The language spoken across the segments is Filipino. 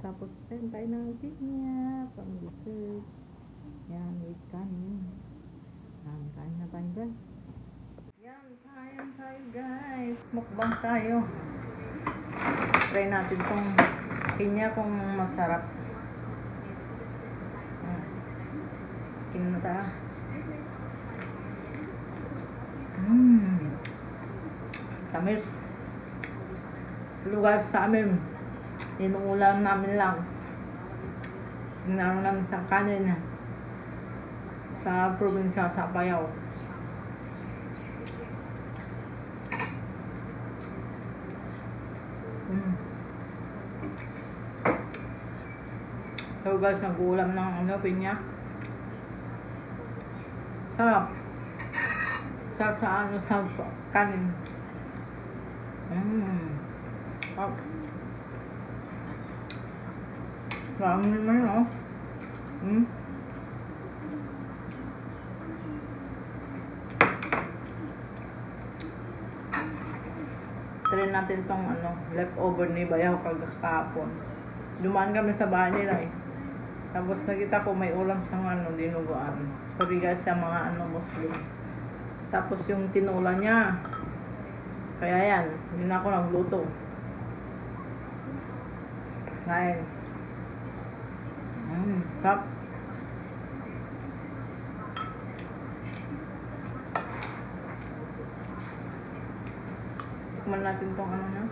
Tapos, ayun tayo ng pinya, pang dessert. Yan, with kanin. Yan, kain na tayo guys. Yan, kain tayo guys. Mukbang tayo. Try natin tong pinya kung masarap. Mm. Kinta. Mmm. Tamis. Lugar sa amin. Inuulam namin lang. Inano namin sa kanin. Sa probinsya sa Bayaw. Mm. So guys, nag-uulam ng ano, pinya. Sarap. Sarap sa ano, sa kanin. Mmm. Sarap. Sarap naman, no? Mm. Try natin tong ano, leftover ni Bayaw kagakapon. Dumaan kami sa bahay nila eh. Tapos nakita ko may ulam siyang ano, dinuguan. Sorry guys sa mga ano, Muslim. Tapos yung tinula niya. Kaya yan, hindi na ako nagluto. Kain. Mmm, sarap. Tikman natin tong ano na.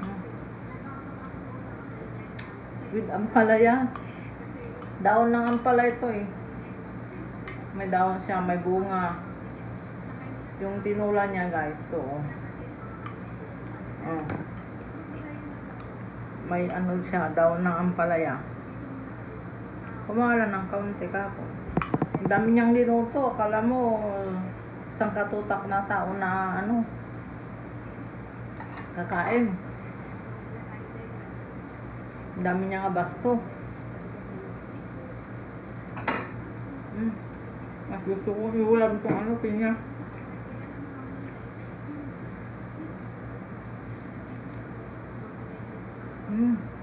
Mm. With ampalaya. Daon ng ampalaya ito eh. May daon siya, may bunga. Yung tinula niya guys, to. oh. Oh. May ano siya, daon ng ampalaya. Kumala ng kaunti ka po. Ang dami niyang linuto. Akala mo, isang katutak na tao na ano, kakain. Ang dami niya abasto. Mm. Mas gusto ko iulam itong ano, pinya. Mm.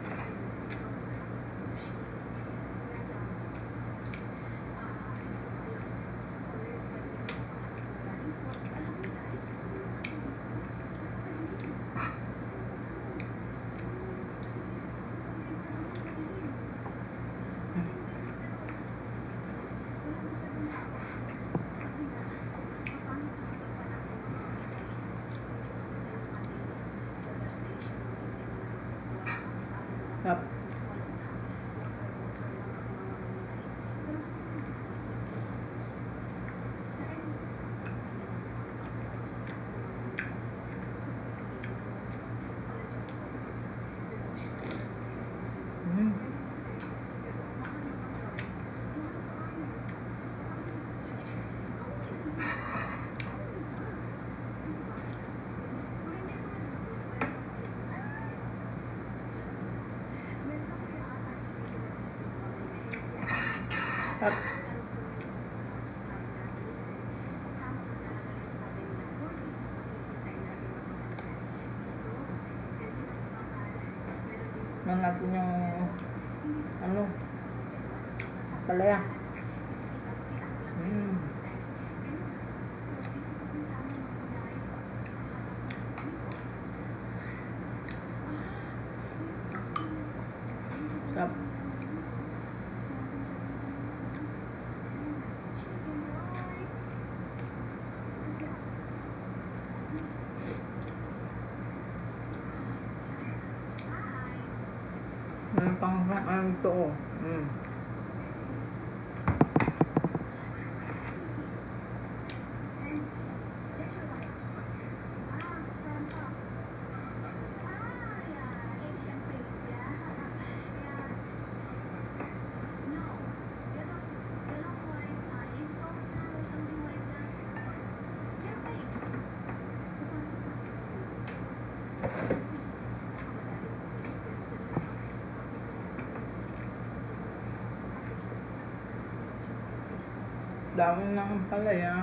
Yep. Nan natin yung ano palaya. Mm. Sarap. Meron pang ano ito Dami lang ang palaya.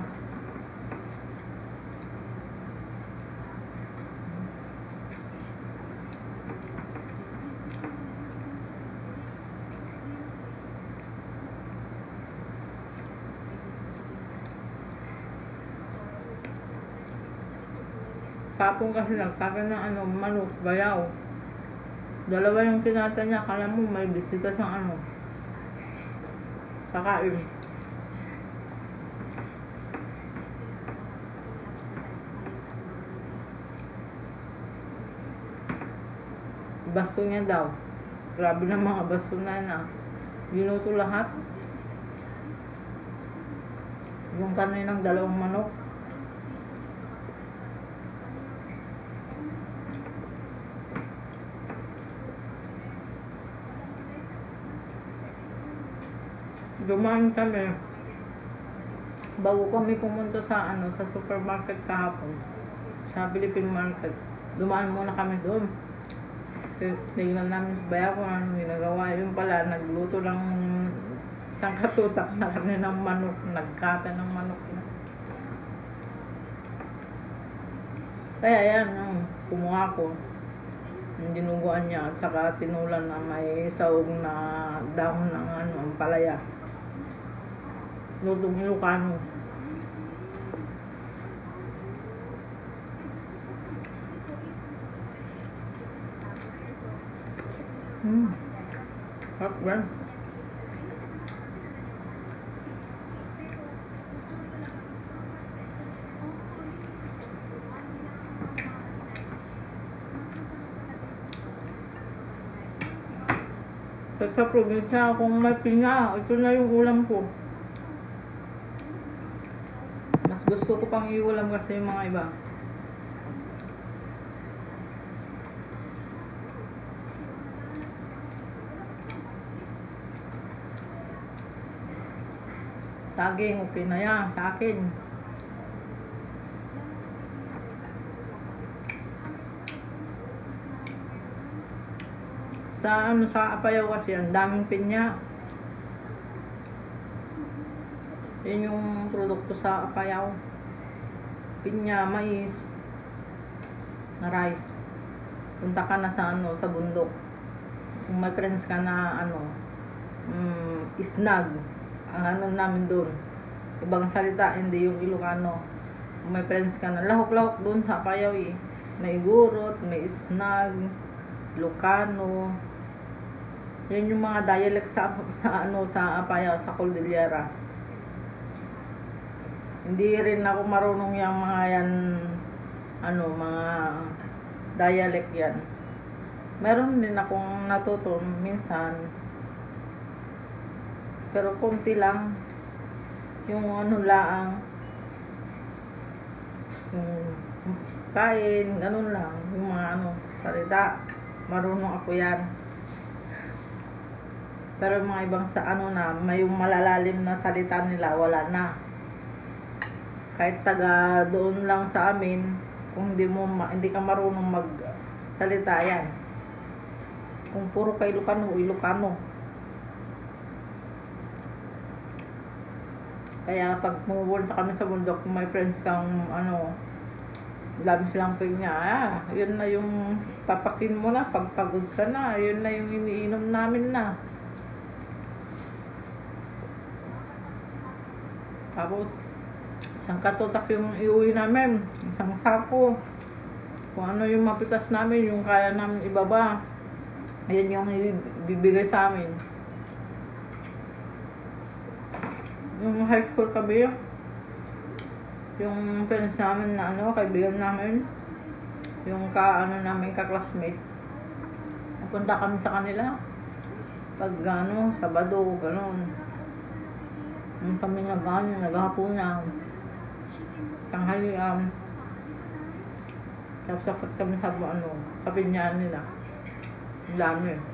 Kapong kasi nagkaka ng ano, manok, bayaw. Dalawa yung tinatanya, kala mo may bisita sa ano. Kakain. Basto niya daw. Grabe na mga basto na na. Ginuto lahat. Yung kaninang dalawang manok. Dumaan kami. Bago kami pumunta sa ano sa supermarket kahapon. Sa Philippine Market. Dumaan muna kami doon. Tingnan namin sa baya kung ano ginagawa. Pala, nagluto ng isang katutak na kami ng manok. Nagkata ng manok na. Kaya yan, um, kumuha ko. Yung dinuguan niya at saka tinulan na may saog na dahon ng ano, ang palaya. Lutong Ilocano. Hmm. Sarap ba? Sa, sa probinsya, kung may pinga, ito na yung ulam ko. Mas gusto ko pang iulam kasi yung mga iba. Saging, okay na yan sa akin. Sa ano sa Apayaw kasi ang daming pinya. Yun yung produkto sa Apayaw. Pinya, mais, na rice. Punta ka na sa ano, sa bundok. Kung may friends ka na ano, mm, isnag. Ang ano namin doon. Ibang salita, hindi yung Ilocano. May friends ka na, lahok-lahok doon sa Apayaw eh. May gurot, may isnag, Ilocano, yan yung mga dialect sa, sa ano sa Apaya, sa Cordillera. Hindi rin ako marunong yung mga yan ano, mga dialect yan. Meron din akong natuto minsan. Pero konti lang. Yung ano laang. Yung kain, ganun lang. Yung mga ano, salita. Marunong ako yan. Pero mga ibang sa ano na, may yung malalalim na salita nila, wala na. Kahit taga doon lang sa amin, kung hindi mo ma- hindi ka marunong magsalita yan. Kung puro ka Ilocano, Ilocano. Kaya pag pumupunta kami sa bundok, may friends kang ano, lang po niya, ah, yun na yung papakin mo na, pagpagod ka na, yun na yung iniinom namin na. Tapos, isang katutak yung iuwi namin, isang sako. Kung ano yung mapitas namin, yung kaya namin ibaba. Ayan yung ibibigay sa amin. Yung high school kami, yung friends namin na ano, kaibigan namin, yung ka, ano namin, ka-classmate. Napunta kami sa kanila. Pag ano, Sabado, ganun. Yung kami nag ano, naghahaponan. Tanghalian. Tapos kami sa ano, sa pinyaan nila. Ang dami.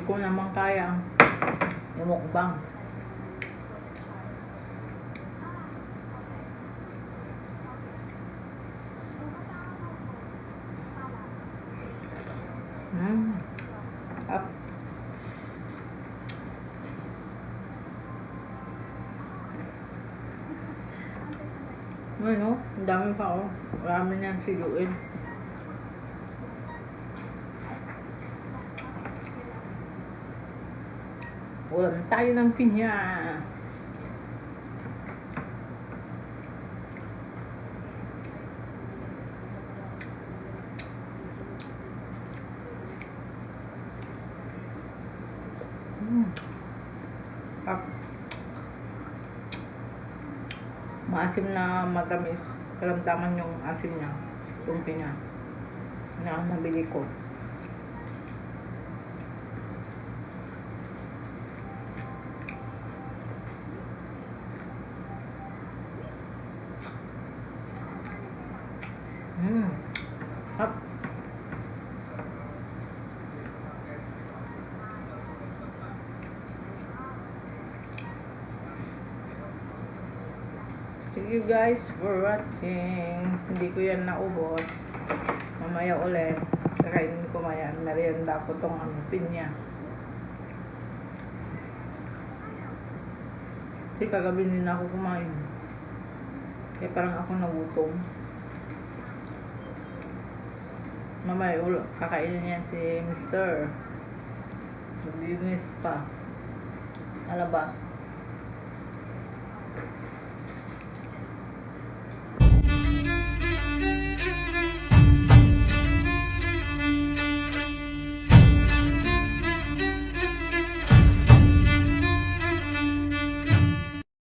Hindi ko naman kaya yung mukbang. Mm. Up. Ano, ang dami pa oh. Marami niyang siluin. Ulam tayo ng pinya. Mm. Up. Maasim na matamis. Karamdaman yung asim niya. Yung pinya. Na nabili ko. Thank you guys for watching. Hindi ko yan naubos. Mamaya ulit. Kakainin ko maya. Merienda ko tong ano, pinya. Kasi kagabi din ako kumain. Kaya parang ako nagutom. Mamaya ulo, kakainin niya si Mr. Maglinis pa. Alabas.